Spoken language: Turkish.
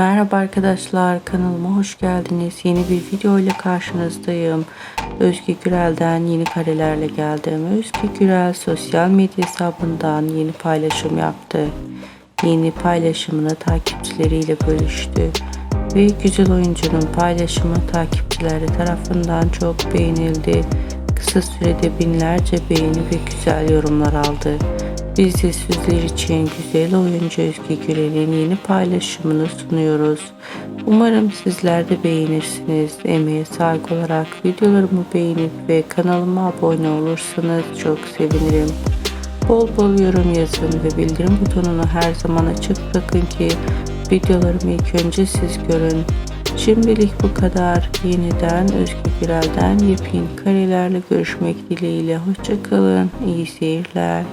Merhaba arkadaşlar kanalıma hoş geldiniz. Yeni bir video ile karşınızdayım. Özge Gürel'den yeni karelerle geldim. Özge Gürel sosyal medya hesabından yeni paylaşım yaptı. Yeni paylaşımını takipçileriyle bölüştü. Ve güzel oyuncunun paylaşımı takipçileri tarafından çok beğenildi. Kısa sürede binlerce beğeni ve güzel yorumlar aldı. De sizler için güzel oyuncu Özge Gürel'in yeni paylaşımını sunuyoruz. Umarım sizler de beğenirsiniz. Emeğe saygı olarak videolarımı beğenip ve kanalıma abone olursanız çok sevinirim. Bol bol yorum yazın ve bildirim butonunu her zaman açık bırakın ki videolarımı ilk önce siz görün. Şimdilik bu kadar. Yeniden Özge Gürel'den yepyeni karelerle görüşmek dileğiyle. Hoşçakalın. İyi seyirler.